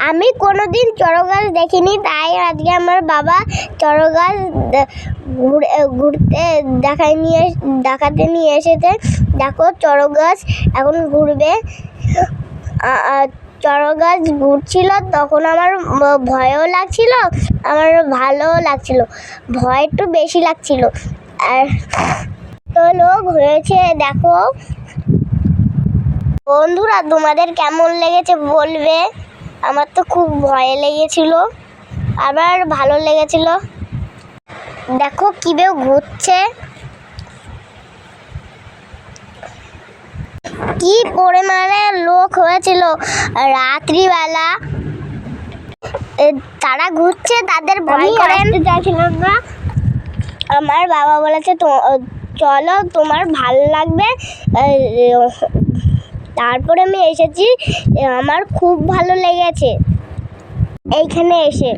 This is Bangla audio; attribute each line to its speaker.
Speaker 1: আমি কোনোদিন চড়ক গাছ দেখিনি তাই আজকে আমার বাবা চড়ক গাছ ঘুরে ঘুরতে দেখায় নিয়ে দেখাতে নিয়ে এসেছে। দেখো চড়ক গাছ এখন ঘুরবে। আ, গাছ ঘুরছিল তখন আমার ভয়ও লাগছিল আমার ভালোও লাগছিল ভয় একটু বেশি লাগছিল। আর তো লোক হয়েছে দেখো। বন্ধুরা তোমাদের কেমন লেগেছে বলবে? আমার তো খুব ভয় লেগেছিল আবার ভালো লেগেছিল। দেখো কীভাবে ঘুরছে। কি পরিমাণে লোক হয়েছিল। রাত্রিবেলা তারা ঘুরছে তাদের ভয় না। আমার বাবা বলেছে তো চলো তোমার ভালো লাগবে। তারপরে আমি এসেছি আমার খুব ভালো লেগেছে। এইখানে এসে।